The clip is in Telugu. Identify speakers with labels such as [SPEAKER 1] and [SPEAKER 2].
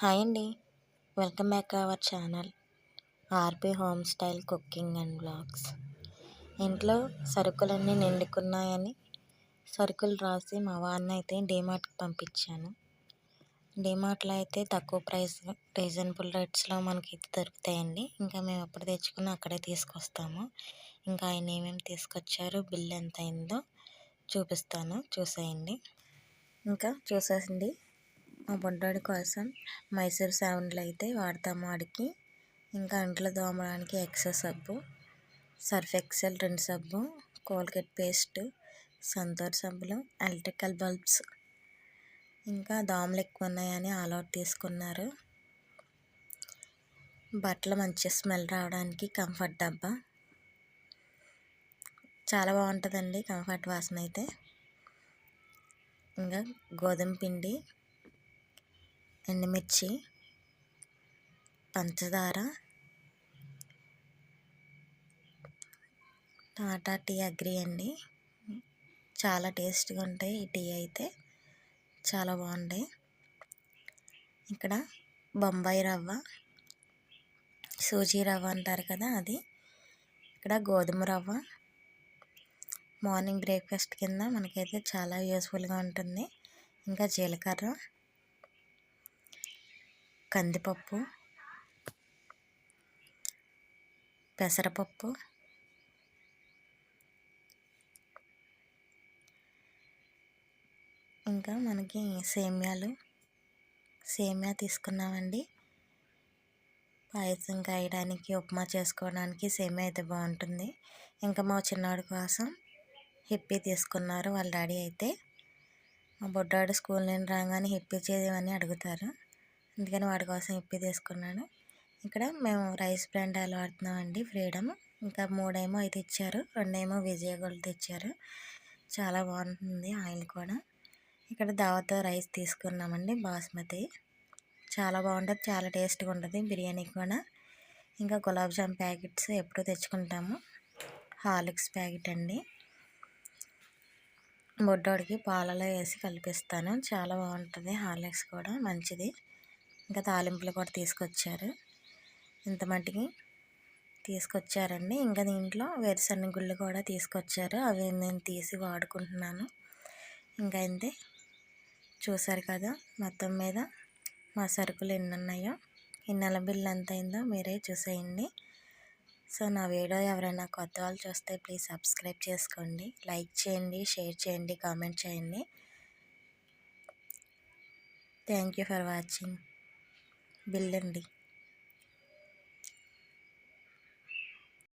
[SPEAKER 1] హాయ్ అండి. Welcome back our channel. RP home style cooking and blogs ఇంట్లో సరుకులన్నీ నిండుకున్నాయని సరుకులు రాసి మా వారిని అయితే డిమార్ట్కి పంపించాను. డిమార్ట్లో అయితే తక్కువ ప్రైస్ రీజనబుల్ రేట్స్లో మనకి అయితే దొరుకుతాయండి. ఇంకా మేము ఎప్పుడు తెచ్చుకున్నా అక్కడే తీసుకొస్తాము. ఇంకా ఆయన ఏమేమి తీసుకొచ్చారు బిల్ ఎంత అయిందో చూపిస్తాను. చూసేయండి. ఇంకా చూసేసింది మా బొడ్డోడి కోసం మైసూర్ సౌండ్లు అయితే వాడతాము వాడికి ఇంకా అంట్లు దోమడానికి ఎక్సెస్ సబ్బు సర్ఫ్ ఎక్సెల్ రెండు సబ్బు కోల్గేట్ పేస్ట్ సంతూర్ సబ్బులు ఎలక్ట్రికల్ బల్బ్స్. ఇంకా దోమలు ఎక్కువ ఉన్నాయని ఆల్ తీసుకున్నారు. బట్టలు మంచి స్మెల్ రావడానికి కంఫర్ట్ డబ్బా. చాలా బాగుంటుందండి కంఫర్ట్ వాసన అయితే. ఇంకా గోధుమ పిండి ఎండుమిర్చి పంచదార టాటా టీ అగ్రి అండి. చాలా టేస్ట్గా ఉంటాయి ఈ టీ అయితే. చాలా బాగుంటాయి. ఇక్కడ బొంబాయి రవ్వ సూజీ రవ్వ అంటారు కదా అది. ఇక్కడ గోధుమ రవ్వ. మార్నింగ్ బ్రేక్ఫాస్ట్ కింద మనకైతే చాలా యూస్ఫుల్గా ఉంటుంది. ఇంకా జీలకర్ర. కందిపప్పు పెసరపప్పు ఇంకా మనకి సేమ్యాలు సేమ్యా తీసుకున్నామండి. పాయసం కాయడానికి ఉప్మా చేసుకోవడానికి సేమ్యా అయితే బాగుంటుంది. ఇంకా మా చిన్నవాడి కోసం హిప్పీ తీసుకున్నారు వాళ్ళ డాడీ అయితే. మా బొడ్డాడు స్కూల్ నుండి రాగానే హిప్పీ చేయమని అడుగుతారు. అందుకని వాడి కోసం ఇప్పి తీసుకున్నాను. ఇక్కడ మేము రైస్ బ్రాండ్ వాడుతున్నామండి ఫ్రీడమ్. ఇంకా మూడేమో అయితే ఇచ్చారు రెండేమో విజయ గోల్డ్ తెచ్చారు. చాలా బాగుంటుంది ఆయిల్ కూడా. ఇక్కడ దావతో రైస్ తీసుకున్నామండి బాస్మతి. చాలా బాగుంటుంది చాలా టేస్ట్గా ఉంటుంది బిర్యానీ కూడా. ఇంకా గులాబ్ జామ్ ప్యాకెట్స్ ఎప్పుడు తెచ్చుకుంటాము. హార్లిక్స్ ప్యాకెట్ అండి. బొడ్డోడికి పాలలో వేసి కలిపిస్తాను. చాలా బాగుంటుంది హార్లిక్స్ కూడా మంచిది. ఇంకా తాలింపులు కూడా తీసుకొచ్చారు. ఇంత మట్టికి తీసుకొచ్చారండి. ఇంకా దీంట్లో వేరుశనగ గుళ్ళు కూడా తీసుకొచ్చారు. అవి నేను తీసి వాడుకుంటున్నాను. ఇంకా అయితే చూసారు కదా మొత్తం మీద మా సరుకులు ఎన్ని ఉన్నాయో. ఈ నెల బిల్లు ఎంత అయిందో మీరే చూసేయండి. సో నా వీడియో ఎవరైనా కొత్త వాళ్ళు చూస్తే ప్లీజ్ సబ్స్క్రైబ్ చేసుకోండి. లైక్ చేయండి షేర్ చేయండి కామెంట్ చేయండి. Thank you for watching. వెళ్ళండి.